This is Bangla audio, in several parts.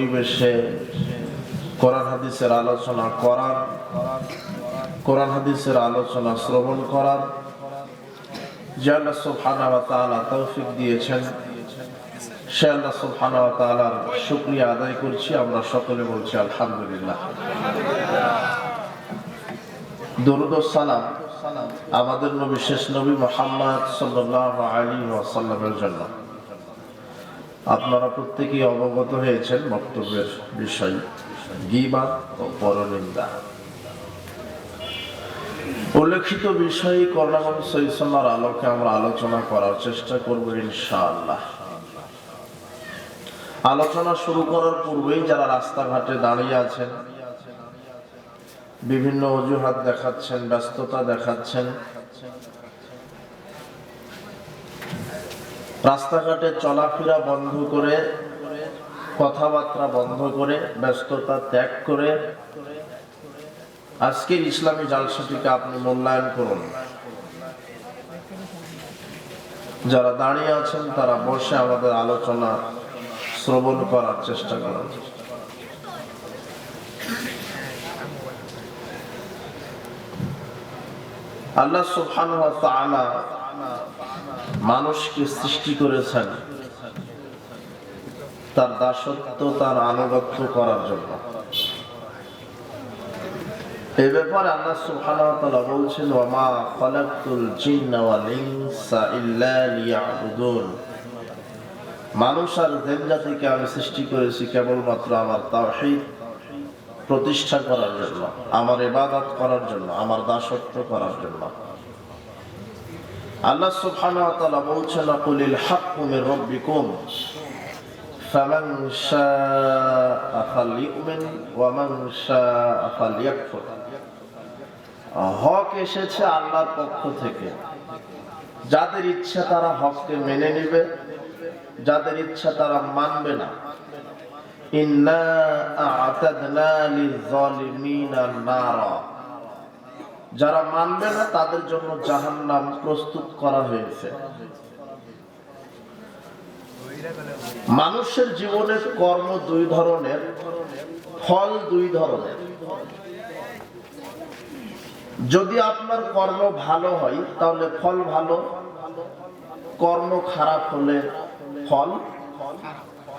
পরিবেশে কোরআন হাদিসের আলোচনা করার, কোরআন হাদিসের আলোচনা শ্রবণ করার। যে আল্লাহ তৌফিক দিয়েছেন, সে আল্লাহ আদায় করছি। আমরা সকলে বলছি আলহামদুলিল্লাহ। দরুদ সালাম আমাদের নবী, শেষ নবী মোহাম্মদ সাল্লাল্লাহু আলাইহি ওয়াসাল্লামের জন্য। আপনারা প্রত্যেকেই অবগত হয়েছেন বক্তব্যের বিষয়। গিবা ও পরনিন্দা। উল্লেখিত বিষয়ে করোনা সৈসন্নার আলোকে আমরা আলোচনা করার চেষ্টা করব ইনশাআল্লাহ। আলোচনা শুরু করার পূর্বেই যারা রাস্তাঘাটে দাঁড়িয়ে আছেন, বিভিন্ন অজুহাত দেখাচ্ছেন, ব্যস্ততা দেখাচ্ছেন রাস্তাঘাটে চলাফেরা বন্ধ করে, কথাবার্তা বন্ধ করে, ব্যস্ততা ত্যাগ করে, আজকের ইসলামী জালসাটিকে আপনি মূল্যায়ন করুন। যারা দাঁড়িয়ে আছেন, তারা বসে আমাদের আলোচনা শ্রবণ করার চেষ্টা করুন। আল্লাহ তাআলা মানুষকে সৃষ্টি করেছেন তার দাসত্ব, তার আনুগত্য করার জন্য। এই ব্যাপারে আল্লাহ সুবহানাহু ওয়া তাআলা বলছেন ওয়া মা খালাকতুল জিন্না ওয়াল ইনসা ইল্লা লিয়াবুদুন। মানুষ আর জিন জাতিকে আমি সৃষ্টি করেছি কেবলমাত্র আমার তাওহীদ প্রতিষ্ঠা করার জন্য, আমার ইবাদত করার জন্য, আমার দাসত্ব করার জন্য। আল্লাহ সুবহানাহু ওয়া তাআলা বলছেন কুলিল হাক্কু মির ফামান শাআ ওয়া মান শাআ হক এসেছে আল্লাহর পক্ষ থেকে। যাদের ইচ্ছা তারা হককে মেনে নেবে, যাদের ইচ্ছা তারা মানবে না। ইন্না আ'তাদনা লিয-যালিমিনা নারা। যারা মানবে না, তাদের জন্য জাহান নাম প্রস্তুত করা হয়েছে। মানুষের জীবনের কর্ম দুই ধরনের, ফল দুই ধরনের। যদি আপনার কর্ম ভালো হয়, তাহলে ফল ভালো, কর্ম খারাপ হলে ফল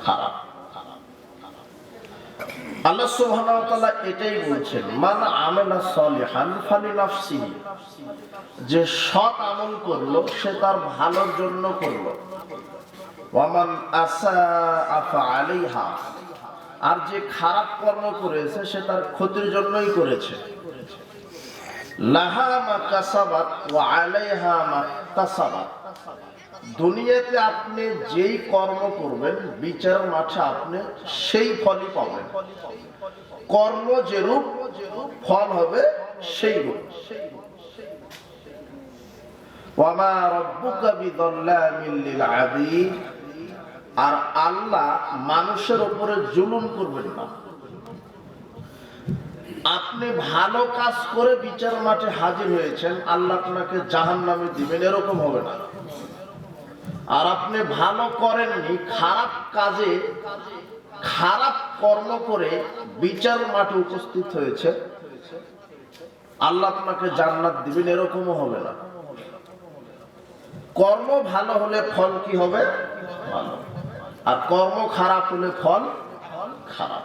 খারাপ। আল্লাহ সুবহানাহু ওয়া তাআলা এটাই বলছেন, মান আমালা সলিহান ফালিনাফসিহি যে সৎ আমল করল, সে তার ভালোর জন্য করল। ওয়ামান আসা ফাআলাইহা আর যে খারাপ কর্ম করেছে, সে তার ক্ষতির জন্যই করেছে। লাহা মা কাসাবাত ওয়া আলাইহা মা কাসাবাত দুনিয়াতে আপনি যেই কর্ম করবেন, বিচার মাঠে আপনি সেই ফলই পাবেন। কর্ম যেরূপ, ফল হবে সেই রূপ। আর আল্লাহ মানুষের উপরে জুলুম করবেন না। আপনি ভালো কাজ করে বিচার মাঠে হাজির হয়েছেন, আল্লাহ আপনাকে জাহান্নামে দিবেন, এরকম হবে না। আর আপনি ভালো করেননি খারাপ কাজে, খারাপ কর্ম করে বিচার মাঠে উপস্থিত হয়েছে। আল্লাহ আপনাকে জান্নাত দিবেন, এরকমও হবে না। কর্ম ভালো হলে ফল কি হবে? ভালো। আর কর্ম খারাপ হলে ফল খারাপ।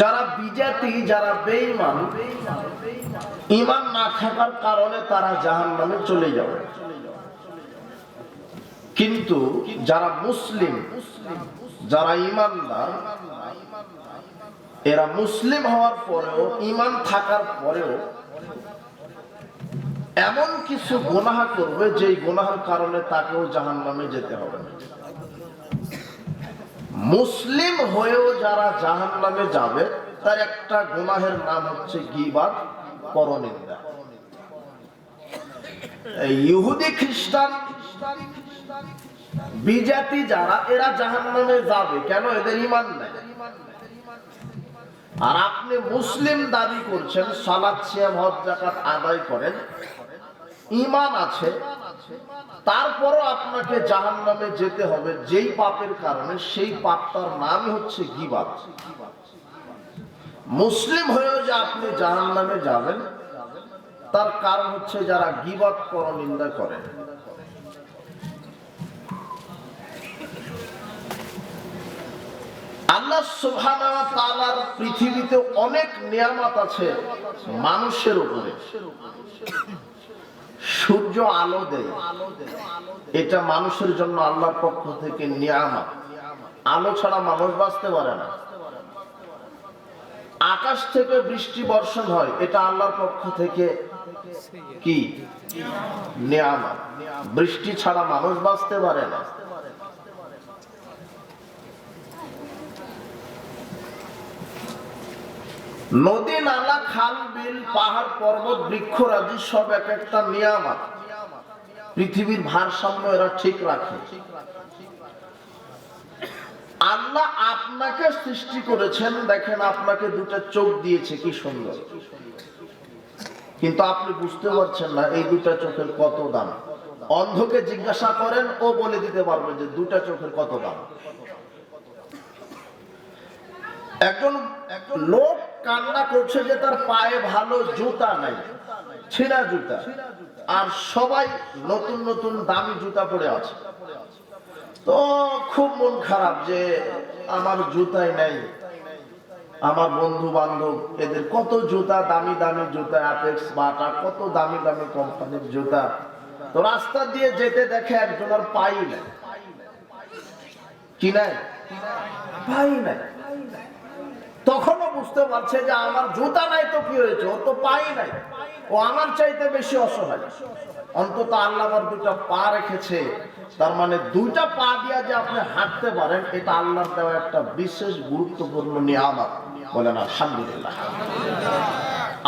যারা বিজাতি, যারা বেঈমান ইমান না থাকার কারণে তারা জাহান নামে চলে যাবে। কিন্তু যারা মুসলিম, যারা ইমানদার এরা মুসলিম হওয়ার পরেও ইমান থাকার পরেও এমন কিছু গোনাহ করবে যেই গোনাহার কারণে তাকেও জাহান নামে যেতে হবে। মুসলিম হয়েও যারা জাহান নামে যাবে, তার একটা গুনাহের নাম হচ্ছে গিবাদ, পরনিন্দা। ইহুদি খ্রিস্টান, বিজাতি যারা, এরা জাহান নামে যাবে। কেন? এদের ইমান নাই। আর আপনি মুসলিম দাবি করছেন, সালাদ, সিয়াম, হজ জাকাত আদায় করেন ইমান আছে তারপরও আপনাকে জাহান নামে যেতে হবে যেই পাপের কারণে, সেই পাপটার নামই হচ্ছে গিবাদ। মুসলিম হয়েও যে আপনি জাহান নামে যাবেন, তার কারণ হচ্ছে যারা গিবাদ পর নিন্দা করে। আল্লাহ সুবহানাহু ওয়া তাআলার পৃথিবীতে অনেক নিয়ামত আছে মানুষের উপরে। সূর্য আলো দেয়। এটা মানুষের জন্য আল্লাহর পক্ষ থেকে নিয়ামত। আলো ছাড়া মানুষ বাঁচতে পারে না। আকাশ থেকে বৃষ্টি বর্ষণ হয়, এটা আল্লাহর পক্ষ থেকে কি? নিয়ামত। বৃষ্টি ছাড়া মানুষ বাঁচতে পারে না। নদী, নালা, খাল, বিল, পাহাড়, পর্বত বৃক্ষরাজি সব এক একটা নিয়ামত। পৃথিবীর ভারসাম্য এরা ঠিক রাখে। আল্লাহ আপনাকে সৃষ্টি করেছেন। দেখেন আপনাকে দুটো চোখ দিয়েছে, কি সুন্দর। কিন্তু আপনি বুঝতে পারছেন না, এই দুটা চোখের কত দাম। অন্ধকে জিজ্ঞাসা করেন, ও বলে দিতে পারবে যে দুটা চোখের কত দাম। একজন একজন লোক কান্না করছে যে তার পায়ে ভালো জুতা নাই, ছেঁড়া জুতা। আর সবাই নতুন নতুন দামি জুতা পরে আছে। তো খুব মন খারাপ যে আমার জুতাই নাই। আমার বন্ধু বান্ধব এদের কত জুতা, দামি দামি জুতা অ্যাপেক্স বাটা কত দামি দামি কোম্পানির জুতা। তো রাস্তা দিয়ে যেতে দেখে একজন আর পাই নাই। কি নাই? পাই নাই। তখনও বুঝতে পারছে যে আমার জুতা নাই তো কি হয়েছে? ও তো পাই নাই। ও আমার চাইতে বেশি অসহায়। অন্তত আল্লাহ আমার দুটা পা রেখেছে। তার মানে দুইটা পা দিয়া যে আপনি হাঁটতে পারেন, এটা আল্লাহর দেওয়া একটা বিশেষ গুরুত্বপূর্ণ নিয়ামত। বলেন, আলহামদুলিল্লাহ।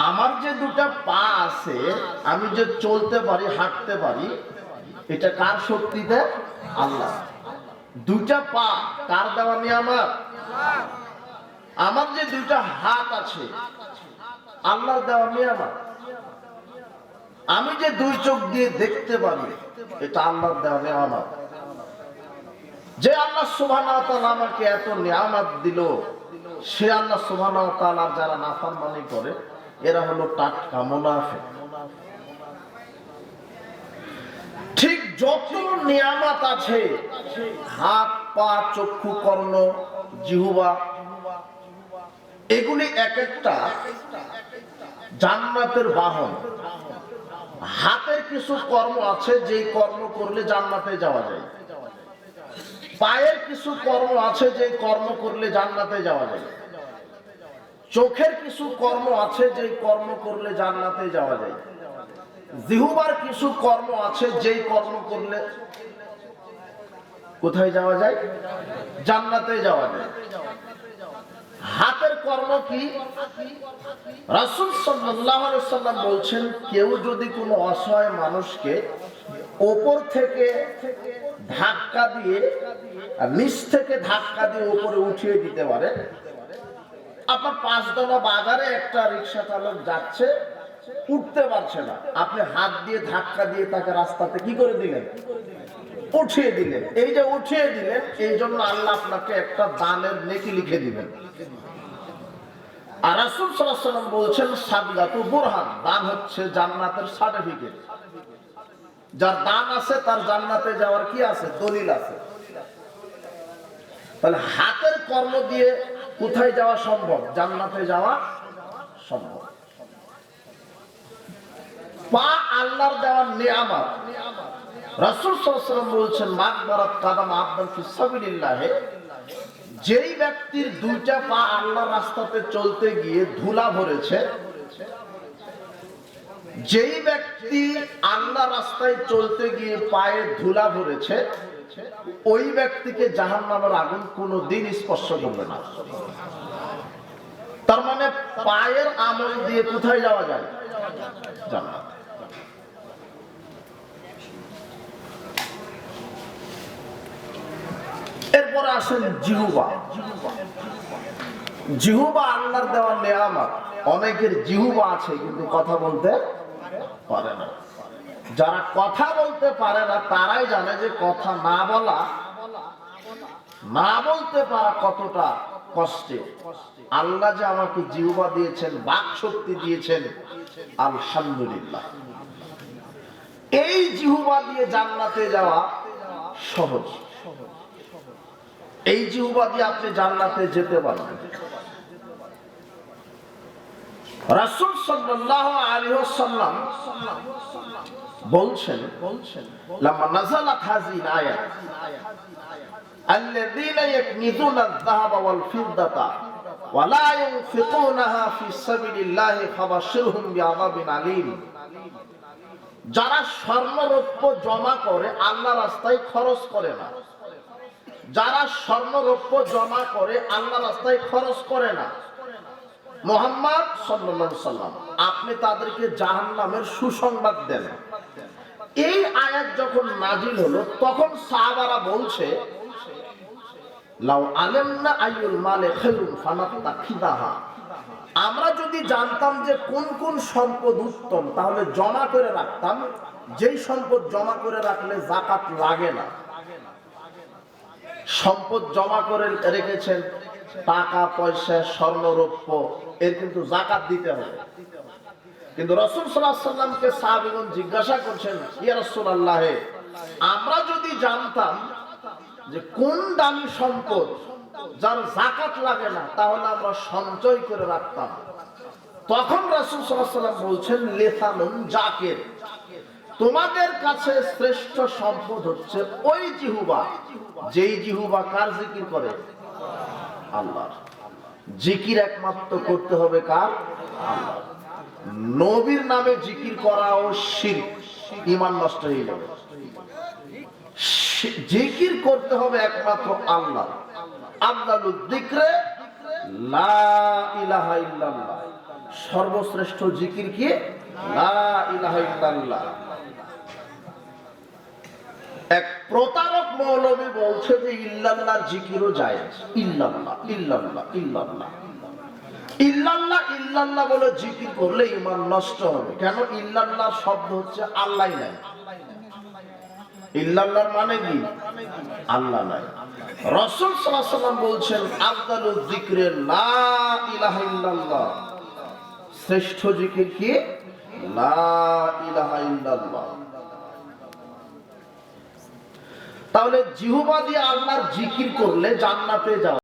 আমার যে দুটা পা আছে, আমি যে চলতে পারি, হাঁটতে পারি, এটা কার শক্তিতে? আল্লাহ। দুটা পা কার দেওয়া নিয়ামত? আমার যে দুইটা হাত আছে, আল্লাহর দেওয়া নিয়ামত, আমি যে দুই চোখ দিয়ে দেখতে পারি, এটা আল্লাহর দেওয়া নিয়ামত। যে আল্লাহ সুবহানাহু আমাকে এত নিয়ামত দিল, সে আল্লাহ সুবহানাহু ওয়া তাআলা যারা নাফরমানি করে, এরা হলো টাটকা মুনাফিক। ঠিক যত নিয়ামত আছে, হাত, পা, চক্ষু, কর্ণ, জিহুবা এগুলি এক একটা জান্নাতের বাহন। হাতের কিছু কর্ম আছে, যেই কর্ম করলে জান্নাতে যাওয়া যায়। পায়ের কিছু কর্ম আছে যে কর্ম করলে জান্নাতে যাওয়া যায়। চোখের কিছু কর্ম আছে যে কর্ম করলে জান্নাতে যাওয়া যায়। জিহুবার কিছু কর্ম আছে, যেই কর্ম করলে কোথায় যাওয়া যায়? জান্নাতে যাওয়া যায়। হাতের কর্ম কি? রাসুল সাল্লাম বলছেন, কেউ যদি কোনো অসহায় মানুষকে ওপর থেকে ধাক্কা দিয়ে নিচ থেকে ধাক্কা দিয়ে উপরে উঠিয়ে দিতে পারে, আপনার পাঁচতলা বাজারে একটা রিক্সা চালক যাচ্ছে, উঠতে পারছে না। আপনি হাত দিয়ে ধাক্কা দিয়ে তাকে রাস্তাতে কি করে দিলেন? উঠিয়ে দিলেন। এই যে উঠিয়ে দিলেন, এই জন্য আল্লাহ আপনাকে একটা দানের নেকি লিখে দিবেন। আর রাসূল ওয়াসাল্লাম বলছেন দান হচ্ছে জান্নাতের সার্টিফিকেট যার দান আছে, তার জান্নাতে যাওয়ার কি আছে? দলিল আছে। তাহলে হাতের কর্ম দিয়ে কোথায় যাওয়া সম্ভব? জান্নাতে যাওয়া সম্ভব। পা আল্লাহর দেওয়ার নিয়ামত। রাসূল ওয়াসাল্লাম বলছেন মাকবারাত কাদাম আবদান ফি সাবিলিল্লাহ। যেই ব্যক্তির দুইটা পা আল্লাহর রাস্তাতে চলতে গিয়ে ধুলা ভরেছে, যেই ব্যক্তি আল্লাহ রাস্তায় চলতে গিয়ে পায়ে ধুলা ভরেছে, ওই ব্যক্তিকে জাহান নামের আগুন কোনো দিন স্পর্শ করবে না। তার মানে পায়ের আমল দিয়ে কোথায় যাওয়া যায়? জান্নাত। এরপরে আসেন জিহুবা। জিহুবা আল্লাহর দেওয়া নেয়ামত। অনেকের জিহুবা আছে, কিন্তু কথা বলতে পারে না। যারা কথা বলতে পারে না, তারাই জানে যে কথা না বলা, না বলতে পারা কতটা কষ্টে। আল্লাহ যে আমাকে জিহুবা দিয়েছেন, বাক শক্তি দিয়েছেন, আলহামদুলিল্লাহ। এই জিহুবা দিয়ে জান্নাতে যাওয়া সহজ। এই জিহুবা দিয়ে আপনি জান্নাতে যেতে পারবেন রাসূল সাল্লাল্লাহু আলাইহি ওয়াসাল্লাম বলছেন বলছেন লাম্মা নাযালাত হাযিহি আয়াত الذين يكنزون الذهب والفضة ولا ينفقونها في سبيل الله فبشرهم بعذاب أليم যারা স্বর্ণরৌপ্য জমা করে আল্লাহ রাস্তায় খরচ করে না যারা স্বর্ণরৌপ্য জমা করে আল্লাহ রাস্তায় খরচ করে না। মোহাম্মদ সাল্লাম, আপনি তাদেরকে জাহান্নামের সুসংবাদ দেন। এই আয়াত যখন নাজিল হলো, তখন সাহাবারা বলছে, লাউ আলেমনা আইউল মালে খেলুন ফানাতা খিদাহা। আমরা যদি জানতাম যে কোন কোন সম্পদ উত্তম, তাহলে জমা করে রাখতাম। যেই সম্পদ জমা করে রাখলে জাকাত লাগে না। সম্পদ জমা করে রেখেছেন, টাকা, পয়সা স্বর্ণ রৌপ্য এর কিন্তু জাকাত দিতে হবে। কিন্তু রসুল সাল্লামকে সাহাবিগণ জিজ্ঞাসা করছেন, ইয়া রসুল আল্লাহে আমরা যদি জানতাম যে কোন দামি সম্পদ যার জাকাত লাগে না, তাহলে আমরা সঞ্চয় করে রাখতাম। তখন রাসুল সাল্লাম বলছেন লেথানুন জাকের। তোমাদের কাছে শ্রেষ্ঠ সম্পদ হচ্ছে ওই জিহুবা। যেই জিহুবা কার জিকির করে? আল্লাহ জিকির একমাত্র করতে হবে কার? নবীর নামে জিকির করা ও শির ইমান নষ্ট হয়ে যাবে। জিকির করতে হবে একমাত্র আল্লাহ আল্লাহর। দিকরে লা ইলাহা ইল্লাল্লাহ। সর্বশ্রেষ্ঠ জিকির কি? লা ইলাহা ইল্লাল্লাহ। এক প্রতারক মৌলবী বলছে যে ইল্লাল্লাহর জিকিরও যায় ইল্লাল্লাহ ইল্লাল্লাহ ইল্লাল্লাহ। ইল্লাল্লাহ ইল্লাল্লাহ বলে জিকির করলে ইমান নষ্ট হবে। কেন? ইল্লাল্লাহ শব্দ হচ্ছে আল্লাহ নাই। ইল্লাল্লাহর মানে কি? আল্লাহ নাই। রসুল সাল্লাল্লাহু আলাইহি বলছেন আফদালুল যিকরে লা ইলাহা ইল্লাল্লাহ। শ্রেষ্ঠ জিকির কি? লা ইলাহা ইল্লাল্লাহ। তাহলে জিহুবা দিয়ে আল্লাহর জিকির করলে জান্নাতে যাওয়া